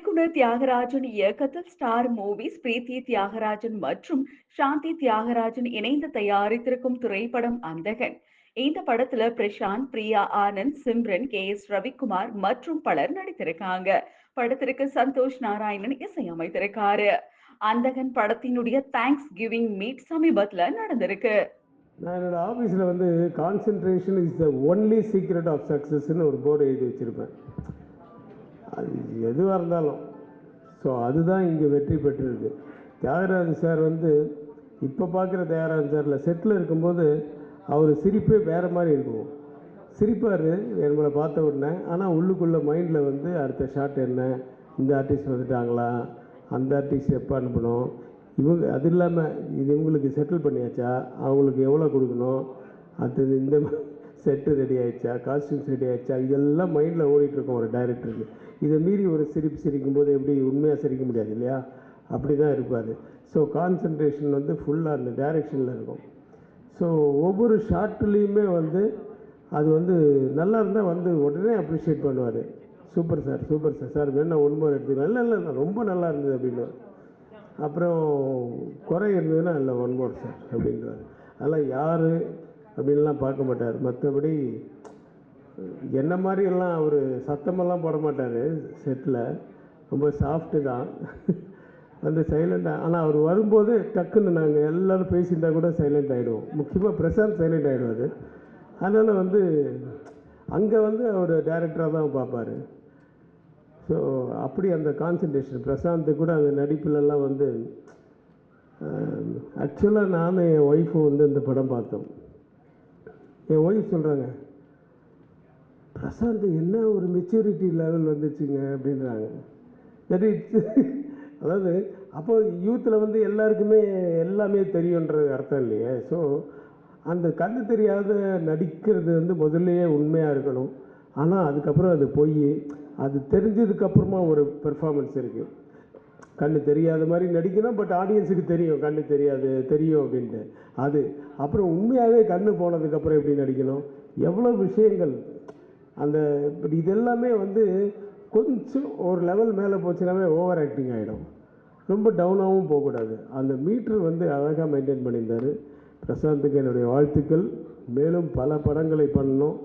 இயக்குனர் தியாகராஜன் இயக்கத்தில் star movies பிரீத்தி தியாகராஜன் மற்றும் சாந்தி தியாகராஜன் இணைந்து தயாரித்திருக்கும் திரைப்படம் அந்தகன். இந்த படத்துல பிரசாந்த் பிரியா ஆனந்த் சிம்ரன் கே எஸ் ரவிக்குமார் மற்றும் பலர் நடித்திருக்காங்க. படத்திற்கு சந்தோஷ் நாராயணன் இசையமைத்திருக்காரு. அந்தகன் படத்தினுடைய தேங்க்ஸ் கிவிங் மீட் சமீபத்துல நடந்திருக்கு. நான் என்னோட ஆஃபீஸில் வந்து concentration is the only secret of சக்ஸஸ்ன்னு ஒரு போர்டு எழுதி வச்சுருப்பேன். எதுவாக இருந்தாலும். ஸோ அதுதான் இங்கே வெற்றி பெற்றிருக்கு. தியாகராஜன் சார் வந்து இப்போ பார்க்குற தியாகராஜன் சாரில் செட்டில் இருக்கும்போது அவர் சிரிப்பே வேறு மாதிரி இருக்கும். சிரிப்பார் நம்மளை பார்த்த உடனே. ஆனால் உள்ளுக்குள்ளே மைண்டில் வந்து அடுத்த ஷாட் என்ன? இந்த ஆர்டிஸ்ட் வந்துட்டாங்களா? அந்த ஆர்டிஸ்ட் எப்போ அனுப்பணும்? இவங்க அது இல்லாமல் இது இவங்களுக்கு செட்டில் பண்ணியாச்சா? அவங்களுக்கு எவ்வளோ கொடுக்கணும்? அடுத்தது இந்த செட்டு ரெடி ஆயிடுச்சா காஸ்டியூம்ஸ் ரெடி ஆயிடுச்சா இதெல்லாம் மைண்டில் ஓடிட்டுருக்கோம் ஒரு டைரக்டருக்கு இதை மீறி ஒரு சிரிப்பு சிரிக்கும்போது எப்படி உண்மையாக சிரிக்க முடியாது இல்லையா? அப்படி தான் இருப்பார். ஸோ கான்சன்ட்ரேஷன் வந்து ஃபுல்லாக அந்த டைரெக்ஷனில் இருக்கும். ஸோ ஒவ்வொரு ஷார்ட்லேயுமே வந்து அது வந்து நல்லா இருந்தால் வந்து உடனே அப்ரிஷியேட் பண்ணுவார். Super sir super sir sir வேணா ஒன் எடுத்துக்கலாம் இல்லை இல்லை இல்லை ரொம்ப நல்லா இருந்தது அப்படின்னு. அப்புறம் குறை இருந்ததுன்னா இல்லை ஒன் மோர் சார் அப்படின்றாரு அதெல்லாம் யார் அப்படின்லாம் பார்க்க மாட்டார். மற்றபடி என்ன மாதிரி எல்லாம் அவர் சத்தமெல்லாம் போட மாட்டார் செட்டில் ரொம்ப சாஃப்ட்டு தான். வந்து சைலண்டாக ஆனால் அவர் வரும்போது டக்குன்னு நாங்கள் எல்லோரும் பேசியிருந்தா கூட சைலண்ட் ஆகிடுவோம் முக்கியமாக பிரசாந்த் சைலண்ட் ஆகிடுவார் அதனால் வந்து அங்கே வந்து அவர் டைரக்டராக தான் பார்ப்பார். ஸோ அப்படி அந்த கான்சன்ட்ரேஷன் பிரசாந்த் கூட அந்த நடிப்புலலாம் வந்து ஆக்சுவலாக நானும் என் ஒய்ஃபும் வந்து இந்த படம் பார்த்தோம். என் ஒய்ஃப் சொல்கிறாங்க பிரசாந்த் என்ன ஒரு மெச்சூரிட்டி லெவல் வந்துச்சுங்க? அப்படின்றாங்க. அதாவது அப்போ யூத்தில் வந்து எல்லாருக்குமே எல்லாமே தெரியுன்றது அர்த்தம் இல்லையே. ஸோ அந்த கண்ணு தெரியாத நடிக்கிறது வந்து முதல்லையே உண்மையாக இருக்கணும். ஆனால் அதுக்கப்புறம் அது போய் அது தெரிஞ்சதுக்கப்புறமா ஒரு பெர்ஃபார்மன்ஸ் இருக்குது கண் தெரியாத மாதிரி நடிக்கணும் பட் ஆடியன்ஸுக்கு தெரியும் கண்ணு தெரியாது தெரியும் அப்படின்ட்டு. அது அப்புறம் உண்மையாகவே கண் போனதுக்கப்புறம் எப்படி நடிக்கணும்? எவ்வளோ விஷயங்கள். அந்த இப்படி இதெல்லாமே வந்து கொஞ்சம் ஒரு லெவல் மேலே போச்சுனாவே ஓவர் ஆக்டிங் ஆகிடும் ரொம்ப டவுனாகவும் போகக்கூடாது. அந்த மீட்ரு வந்து அழகாக மெயின்டைன் பண்ணியிருந்தார். பிரசாந்துக்கு என்னுடைய வாழ்த்துக்கள். மேலும் பல படங்களை பண்ணணும்.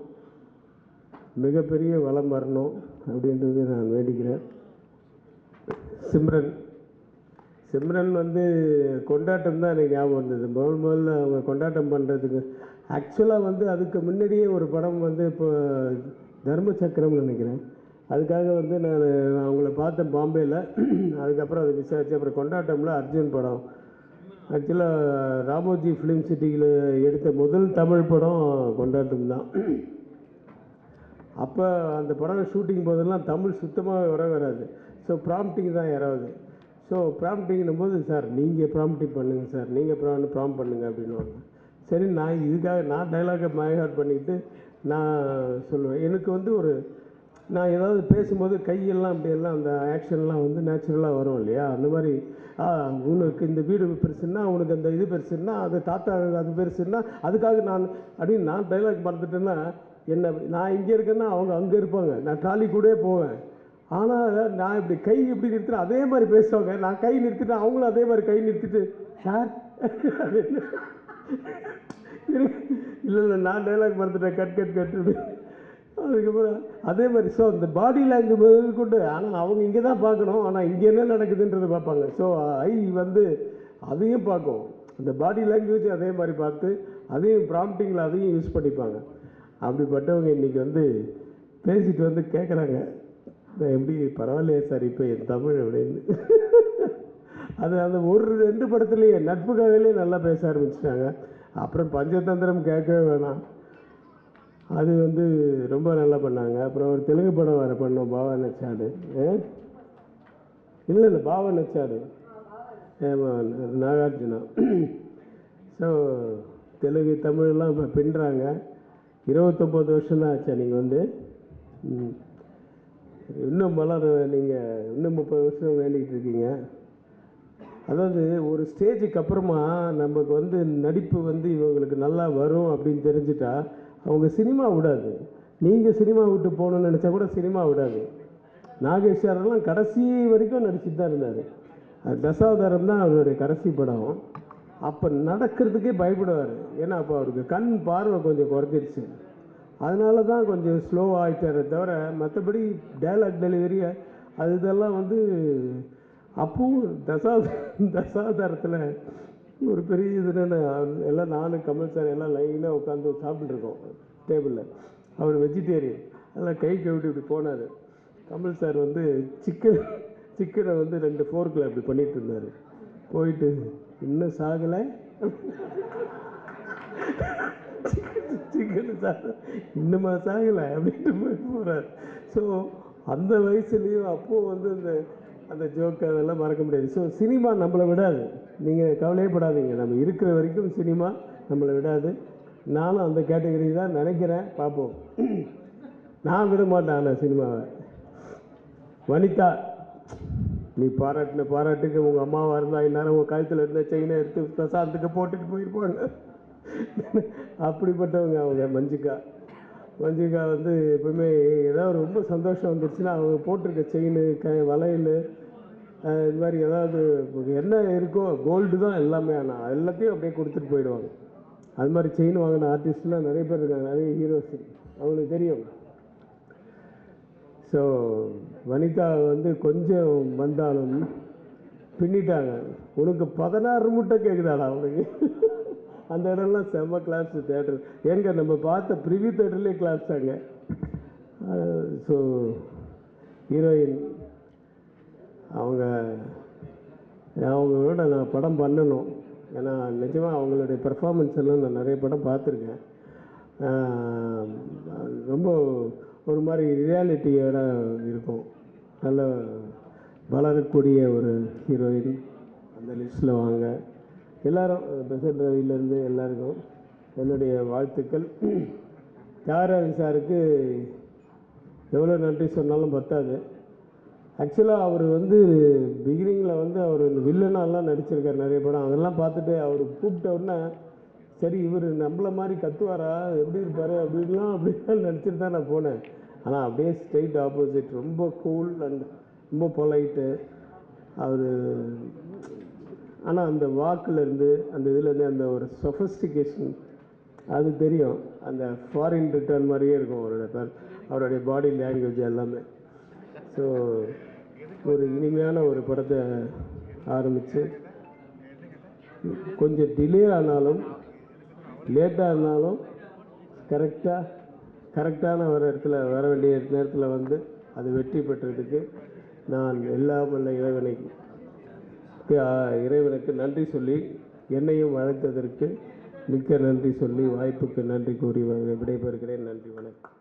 மிகப்பெரிய வளம் வரணும் அப்படின்றது நான் வேண்டிக்கிறேன். சிம்ரன். சிம்ரன் வந்து கொண்டாட்டம் தான் எனக்கு ஞாபகம் வந்தது. முதல் முதல்ல அவங்க கொண்டாட்டம் பண்ணுறதுக்கு ஆக்சுவலாக வந்து அதுக்கு முன்னாடியே ஒரு படம் வந்து இப்போ தர்ம சக்கரம்னு நினைக்கிறேன். அதுக்காக வந்து நான் அவங்கள பார்த்தேன் பாம்பேயில் அதுக்கப்புறம் அதை விசாரிச்சு அப்புறம் கொண்டாட்டமில் அர்ஜுன் படம். ஆக்சுவலாக ராமோஜி ஃபிலிம் சிட்டியில் எடுத்த முதல் தமிழ் படம் கொண்டாட்டம் தான். அப்போ அந்த படம் ஷூட்டிங் போதெல்லாம் தமிழ் சுத்தமாக வர வராது. ஸோ ப்ராம்ப்டிங் தான் யாராவது. ஸோ ப்ராம்ப்டிங்கும் போது சார் நீங்கள் ப்ராம்ப்டிங் பண்ணுங்கள் சார். நீங்கள் ப்ராம் ப்ராம் பண்ணுங்கள் அப்படின்னுவாங்க. சரி நான் இதுக்காக நான் டைலாகை மயஹாட் பண்ணிக்கிட்டு நான் சொல்லுவேன். எனக்கு வந்து ஒரு நான் ஏதாவது பேசும்போது கையெல்லாம் அப்படியெல்லாம் அந்த ஆக்ஷன்லாம் வந்து நேச்சுரலாக வரும் இல்லையா? அந்த மாதிரி ஆ உனக்கு இந்த வீடு பெருசுன்னா உனக்கு அந்த இது பெருசுன்னா அது தாத்தா அது பெருசுன்னா அதுக்காக நான் அப்படின்னு நான் டைலாக் மறந்துட்டேன்னா என்ன நான் இங்கே இருக்கேன்னா அவங்க அங்கே இருப்பாங்க. நான் ட்ராலி கூட போவேன். ஆனால் நான் இப்படி கை இப்படி நிறுத்தினேன் அதே மாதிரி பேசுவாங்க. நான் கை நிறுத்திட்டேன் அவங்களும் அதே மாதிரி கை நிறுத்திட்டு சார். இல்லை இல்லை நான் டைலாக் மறந்துட்டேன். Cut cut cut. அதுக்கப்புறம் அதே மாதிரி ஸோ அந்த பாடி லாங்குவேஜ் கொண்டு ஆனால் அவங்க இங்கே தான் பார்க்கணும். ஆனால் இங்கே என்ன நடக்குதுன்றதை பார்ப்பாங்க. ஸோ ஐ வந்து அதையும் பார்க்கும். அந்த பாடி லாங்குவேஜ் அதே மாதிரி பார்த்து அதையும் ப்ராம்ப்டிங்கில் அதையும் யூஸ் பண்ணிப்பாங்க. அப்படிப்பட்டவங்க இன்றைக்கி வந்து பேசிட்டு வந்து கேட்குறாங்க எப்படி பரவாயில்லையே சார் இப்போ என் தமிழ் அப்படின்னு. அது அந்த ஒரு ரெண்டு படத்துலேயே நட்புக்காகவே நல்லா பேச ஆரம்பிச்சிட்டாங்க. அப்புறம் பஞ்சதந்திரம் கேட்கவே வேணாம். அது வந்து ரொம்ப நல்லா பண்ணாங்க. அப்புறம் ஒரு தெலுங்கு படம் வேறு பண்ணோம் பாவா நச்சாடு இல்லை இல்லை பாவா நச்சாடு ஏமா நாகார்ஜுனா. ஸோ தெலுங்கு தமிழ்லாம் இப்போ பின்னுறாங்க. இருபத்தொம்போது வருஷம் தான் ஆச்சா நீங்கள் வந்து. ம். இன்னும் மலர் நீங்கள் இன்னும் முப்பது வருஷம் வேண்டிக்கிட்டு இருக்கீங்க. அதாவது ஒரு ஸ்டேஜுக்கு அப்புறமா நமக்கு வந்து நடிப்பு வந்து இவங்களுக்கு நல்லா வரும் அப்படின்னு தெரிஞ்சுட்டா அவங்க சினிமா விடாது. நீங்கள் சினிமா விட்டு போகணும்னு நினச்சா கூட சினிமா விடாது. நாகேஸ்வரெல்லாம் கடைசி வரைக்கும் நடிச்சுட்டு தான் இருந்தார். தசாவதாரம் தான் அவருடைய கடைசி படம். அப்போ நடக்கிறதுக்கே பயப்படுவார். ஏன்னா அப்போ அவருக்கு கண் பார்வை கொஞ்சம் குறைஞ்சிருச்சு. அதனால தான் கொஞ்சம் ஸ்லோ ஆகிட்டாரே தவிர மற்றபடி டைலாக் டெலிவரி அது இதெல்லாம் வந்து அப்பவும் தசா தசாதாரத்தில் ஒரு பெரிய இதுன்னு எல்லாம் நானும் கமல் சார் எல்லாம் லைனாக உட்காந்து சாப்பிட்டுருக்கோம் டேபிளில் அவர் வெஜிடேரியன் அதெல்லாம் கை கவிட்டு இப்படி போனார். கமல் சார் வந்து சிக்கன் சிக்கனை வந்து ரெண்டு ஃபோர்க்கில் அப்படி பண்ணிட்டு இருந்தார். போயிட்டு இன்னும் சாகலை? சிக்கன் சாக இன்னுமா சாகலை அப்படின்ட்டு போய் போகிறார் ஸோ அந்த வயசுலேயும் அப்போது வந்து இந்த அந்த ஜோக் அதெல்லாம் மறக்க முடியாது. ஸோ சினிமா நம்மளை விடாது. நீங்கள் கவலையப்படாதீங்க. நம்ம இருக்கிற வரைக்கும் சினிமா நம்மளை விடாது. நானும் அந்த கேட்டகரி தான் நினைக்கிறேன். பார்ப்போம். நான் விட மாட்டேன் ஆனால் சினிமாவை வனிதா நீ பாராட்டின பாராட்டுக்கு உங்கள் அம்மாவாக இருந்தால் இந்நேரம் உங்கள் கழுத்தில் இருந்த செயினை எடுத்து பிரசாந்தத்துக்கு போட்டுட்டு போயிருப்பாங்க. அப்படிப்பட்டவங்க அவங்க மஞ்சிகா மஞ்சிகா வந்து எப்பவுமே ஏதாவது ரொம்ப சந்தோஷம் வந்துருச்சுன்னா அவங்க போட்டிருக்க செயின் க வளையல் இது மாதிரி ஏதாவது என்ன இருக்கோ கோல்டு தான் எல்லாமே ஆனால் எல்லாத்தையும் அப்படியே கொடுத்துட்டு போயிடுவாங்க. அது மாதிரி செயின் வாங்கின ஆர்டிஸ்ட்லாம் நிறைய பேர் இருக்காங்க நிறைய ஹீரோஸ் அவங்களுக்கு தெரியும். ஸோ வனிதா வந்து கொஞ்சம் வந்தாலும் பின்னிட்டாங்க. உனக்கு பதினாறு முட்டை கேட்குதாடா அவனுக்கு அந்த இடம்லாம் செம்ம கிளாஸ் தேட்டர் ஏங்க நம்ம பார்த்த ப்ரிவி தேட்டர்லேயே கிளாஸ் தாங்க. ஸோ ஹீரோயின் அவங்க அவங்களோட நான் படம் பண்ணணும். ஏன்னா நிஜமாக அவங்களுடைய பெர்ஃபார்மன்ஸ் எல்லாம் நான் நிறைய படம் பார்த்துருக்கேன். ரொம்ப ஒரு மாதிரி ரியாலிட்டியோட இருக்கும். நல்ல வளரக்கூடிய ஒரு ஹீரோயின் அந்த லிஸ்ட்டில் வாங்க. எல்லாரும் பெசன்ட் ரவியிலேருந்து எல்லாருக்கும் என்னுடைய வாழ்த்துக்கள். தியாகராஜ சாருக்கு எவ்வளோ நன்றி சொன்னாலும் பத்தாது. ஆக்சுவலாக அவர் வந்து பிகினிங்கில் வந்து அவர் இந்த வில்லனாலாம் நடிச்சிருக்கார் நிறைய படம். அதெல்லாம் பார்த்துட்டு அவர் கூப்பிட்ட உடனே சரி இவர் நம்மள மாதிரி கத்துவாரா? எப்படி இருப்பார்? அப்படின்லாம் அப்படின்லாம் நினச்சிட்டு தான் நான் போனேன். ஆனால் அப்படியே ஸ்ட்ரெயிட் ஆப்போசிட் ரொம்ப கூல் அண்ட் ரொம்ப பொலைட்டு அவர் ஆனால் அந்த வாக்குலேருந்து அந்த இதுலேருந்து அந்த ஒரு சொஃபஸ்டிகேஷன் அது தெரியும். அந்த ஃபாரின் ரிட்டர்ன் மாதிரியே இருக்கும் அவரோட per- அவருடைய பாடி லாங்குவேஜ் எல்லாமே. ஸோ ஒரு இனிமையான ஒரு படத்தை ஆரம்பித்து கொஞ்சம் டிலே ஆனாலும் லேட்டாக இருந்தாலும் கரெக்டாக கரெக்டான வர இடத்துல வர வேண்டிய நேரத்தில் வந்து அது வெற்றி பெற்றதுக்கு நான் எல்லா மல்ல இறைவனைக்கு இறைவனுக்கு நன்றி சொல்லி என்னையும் அழைத்ததற்கு மிக்க நன்றி சொல்லி வாய்ப்புக்கு நன்றி கூறி விடைபெறுகிறேன். நன்றி வணக்கம்.